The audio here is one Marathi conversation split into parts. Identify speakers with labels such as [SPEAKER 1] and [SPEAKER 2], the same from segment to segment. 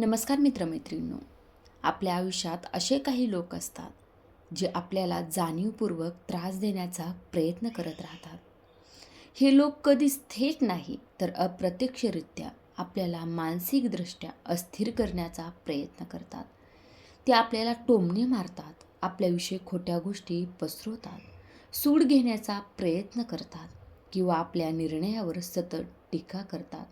[SPEAKER 1] नमस्कार मित्रमैत्रिणींनो. आपल्या आयुष्यात असे काही लोक असतात जे आपल्याला जाणीवपूर्वक त्रास देण्याचा प्रयत्न करत राहतात. हे लोक कधीच थेट नाही तर अप्रत्यक्षरित्या आपल्याला मानसिकदृष्ट्या अस्थिर करण्याचा प्रयत्न करतात. ते आपल्याला टोमणे मारतात आपल्याविषयी खोट्या गोष्टी पसरवतात सूड घेण्याचा प्रयत्न करतात किंवा आपल्या निर्णयावर सतत टीका करतात.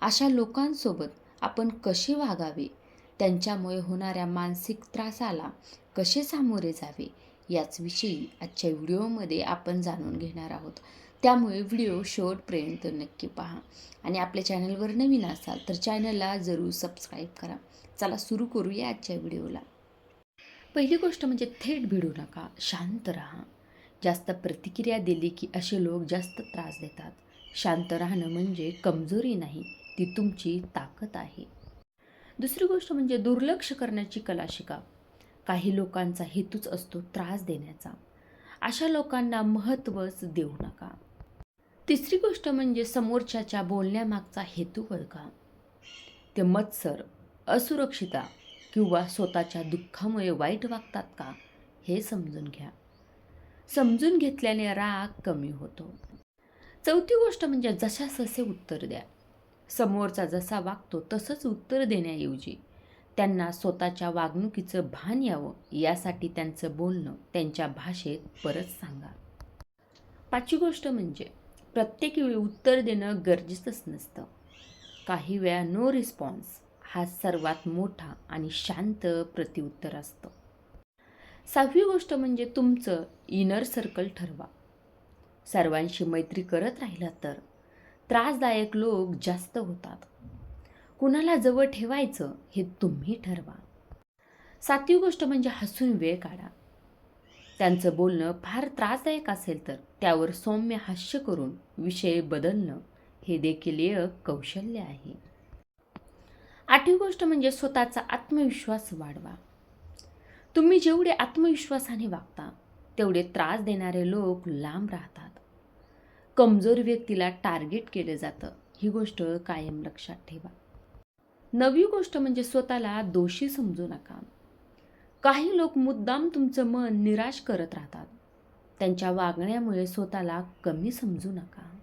[SPEAKER 1] अशा लोकांसोबत आपण कसे वागावे? त्यांच्यामुळे होणाऱ्या मानसिक त्रासाला कसे सामोरे जावे? याचविषयी आजच्या व्हिडिओमध्ये आपण जाणून घेणार आहोत. त्यामुळे व्हिडिओ शेवटपर्यंत नक्की पहा. आणि आपल्या चॅनलवर नवीन असाल तर चॅनलला जरूर सबस्क्राईब करा. चला सुरू करूया आजच्या व्हिडिओला. पहिली गोष्ट म्हणजे थेट भिडू नका. शांत राहा. जास्त प्रतिक्रिया दिली की असे लोक जास्त त्रास देतात. शांत राहणं म्हणजे कमजोरी नाही. ती तुमची ताकद आहे. दुसरी गोष्ट म्हणजे दुर्लक्ष करण्याची कला शिका. काही लोकांचा हेतूच असतो त्रास देण्याचा. अशा लोकांना महत्त्वच देऊ नका. तिसरी गोष्ट म्हणजे समोरच्याच्या बोलण्यामागचा हेतू ओळखा. ते मत्सर असुरक्षिता किंवा स्वतःच्या दुःखामुळे वाईट वागतात का हे समजून घ्या. समजून घेतल्याने राग कमी होतो. चौथी गोष्ट म्हणजे जशास उत्तर द्या. समोरचा जसा वागतो तसंच उत्तर देण्याऐवजी त्यांना स्वतःच्या वागणुकीचं भान यावं यासाठी त्यांचं बोलणं त्यांच्या भाषेत परत सांगा. पाचवी गोष्ट म्हणजे प्रत्येक वेळी उत्तर देणं गरजेचंच नसतं. काही वेळा नो रिस्पॉन्स हा सर्वात मोठा आणि शांत प्रतिउत्तर असतं. सहावी गोष्ट म्हणजे तुमचं इनर सर्कल ठरवा. सर्वांशी मैत्री करत राहिला तर त्रासदायक लोक जास्त होतात. कुणाला जवळ ठेवायचं हे तुम्ही ठरवा. सातवी गोष्ट म्हणजे हसून वेळ काढा. त्यांचं बोलणं फार त्रासदायक असेल तर त्यावर सौम्य हास्य करून विषय बदलणं हे देखील एक कौशल्य आहे. आठवी गोष्ट म्हणजे स्वतःचा आत्मविश्वास वाढवा. तुम्ही जेवढे आत्मविश्वासाने वागता तेवढे त्रास देणारे लोक लांब राहतात. कमजोर व्यक्तीला टार्गेट केलं जातं. ही गोष्ट कायम लक्षात ठेवा. नवी गोष्ट म्हणजे स्वतःला दोषी समजू नका. काही लोक मुद्दाम तुमचं मन निराश करत राहतात. त्यांच्या वागण्यामुळे स्वतःला कमी समजू नका.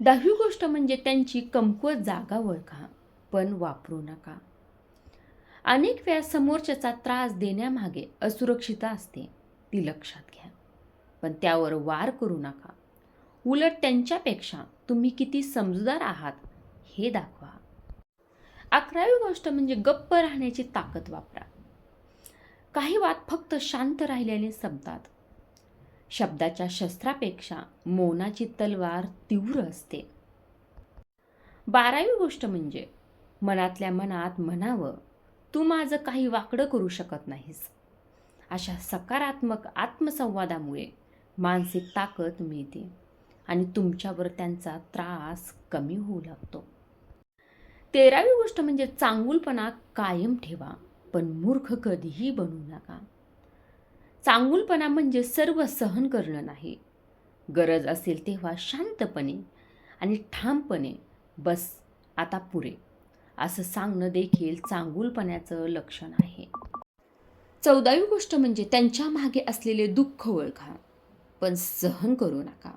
[SPEAKER 1] दहावी गोष्ट म्हणजे त्यांची कमकुवत जागा ओळखा पण वापरू नका. अनेक वेळा समोरच्याचा त्रास देण्यामागे असुरक्षिता असते ती लक्षात घ्या. पण त्यावर वार करू नका. उलट त्यांच्यापेक्षा तुम्ही किती समजूदार आहात हे दाखवा. अकरावी गोष्ट म्हणजे गप्प राहण्याची ताकद वापरा. काही वाद फक्त शांत राहिलेले संपतात. शब्दाच्या शस्त्रापेक्षा मौनाची तलवार तीव्र असते. बारावी गोष्ट म्हणजे मनातल्या मनात म्हणावं तू माझं काही वाकडं करू शकत नाहीस. अशा सकारात्मक आत्मसंवादामुळे मानसिक ताकद मिळते. आणि तुमच्यावर त्यांचा त्रास कमी होऊ लागतो. तेरावी गोष्ट म्हणजे चांगुलपणा कायम ठेवा पण मूर्ख कधीही बनू नका. चांगुलपणा म्हणजे सर्व सहन करणं नाही. गरज असेल तेव्हा शांतपणे आणि ठामपणे बस आता पुरे. असं सांगणं देखील चांगुलपणाचं लक्षण आहे. चौदावी गोष्ट म्हणजे त्यांच्या मागे असलेले दुःख ओळखा पण सहन करू नका.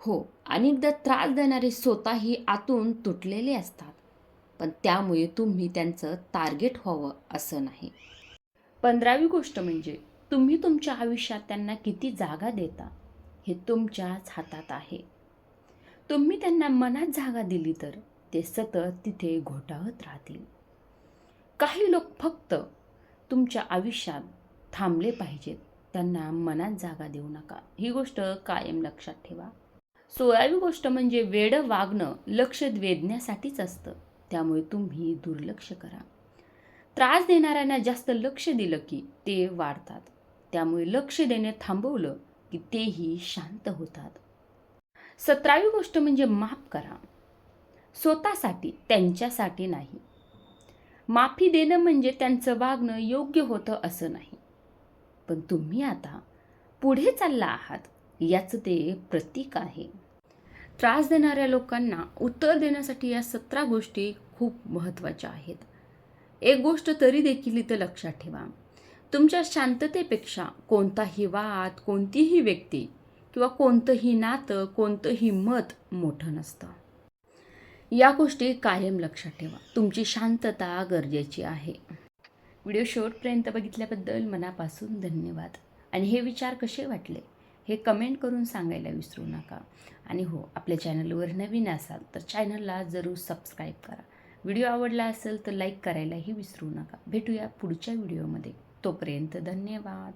[SPEAKER 1] हो अनेकदा त्रास देणारे स्वतःही आतून तुटलेले असतात. पण त्यामुळे तुम्ही त्यांचं टार्गेट व्हावं असं नाही. पंधरावी गोष्ट म्हणजे तुम्ही तुमच्या आयुष्यात त्यांना किती जागा देता हे तुमच्याच हातात आहे. तुम्ही त्यांना मनात जागा दिली तर ते सतत तिथे घोटाळत राहतील. काही लोक फक्त तुमच्या आयुष्यात थांबले पाहिजेत त्यांना मनात जागा देऊ नका. ही गोष्ट कायम लक्षात ठेवा. सोळावी गोष्ट म्हणजे वेडं वागणं लक्ष वेधण्यासाठीच असतं. त्यामुळे तुम्ही दुर्लक्ष करा. त्रास देणाऱ्यांना जास्त लक्ष दिलं की ते वाढतात. त्यामुळे लक्ष देणे थांबवलं की तेही शांत होतात. सतरावी गोष्ट म्हणजे माफ करा. स्वतःसाठी त्यांच्यासाठी नाही. माफी देणं म्हणजे त्यांचं वागणं योग्य होतं असं नाही. पण तुम्ही आता पुढे चालला आहात. याचं ते प्रतीक आहे. त्रास देणाऱ्या लोकांना उत्तर देण्यासाठी या सतरा गोष्टी खूप महत्त्वाच्या आहेत. एक गोष्ट तरी देखील इथं लक्षात ठेवा. तुमच्या शांततेपेक्षा कोणताही वाद कोणतीही व्यक्ती किंवा कोणतंही नातं कोणतंही मत मोठं नसतं. या गोष्टी कायम लक्षात ठेवा. तुमची शांतता गरजेची आहे. व्हिडिओ शेवटपर्यंत बघितल्याबद्दल मनापासून धन्यवाद. आणि हे विचार कसे वाटले? हे कमेंट करून सांगायला विसरू नका. आणि हो आपल्या चॅनलवर नवीन असाल तर चॅनलला जरूर सबस्क्राईब करा. व्हिडिओ आवडला असेल तर लाईक करायलाही विसरू नका. भेटूया पुढच्या व्हिडिओमध्ये. तोपर्यंत धन्यवाद.